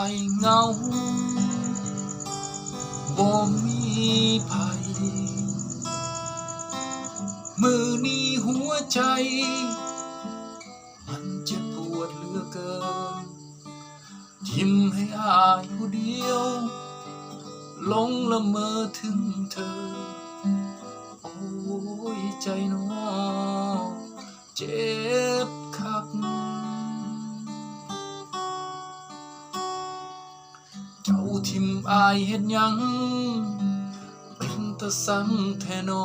ายเงาบ่มีภัยมือนี้หัวใจ มันเจ็บปวดเหลือเกิน ทิมให้อายผู้เดียว ลงละเมอถึงเธอ โอ้ยใจหนอเจ็บ เจ้าทิมอายเห็นยัง เป็นตะสังแทนอ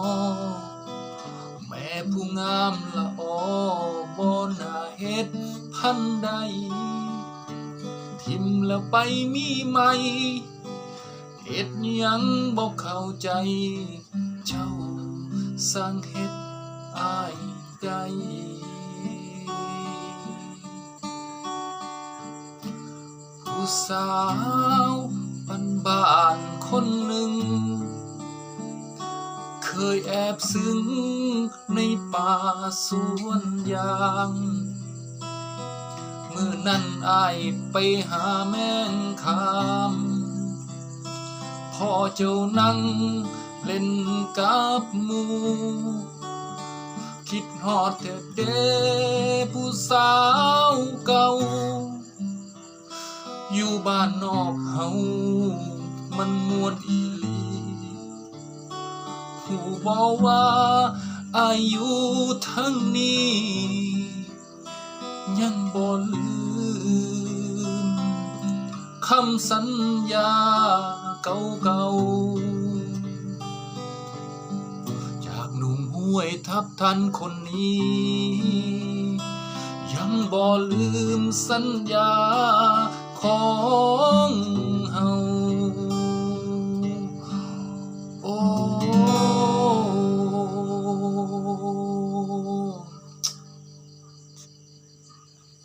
แม่ผู้งามละออบน่าเฮ็ดพันใด ทิมแล้วไปมีไหมเฮ็ดหยังบอกเข้าใจ เจ้าสร้างเฮ็ดอายได้ ผู้สาวบ้านบ้านคนหนึ่ง เคยแอบซึ้งในป่าสวนยางเมื่อนั้นอายไปหาแมงคามพ่อเจ้านั่งเล่นกับหมูคิดฮอดแต่เดผู้สาว อยู่บ้านนอกเฮามันมวนอีหลีผู้บอกว่าอายุทั้งนี้ ยังบ่ลืมคำสัญญาเก่าๆ จากหนุ่มห้วยทับทันคนนี้ ยังบ่ลืมสัญญา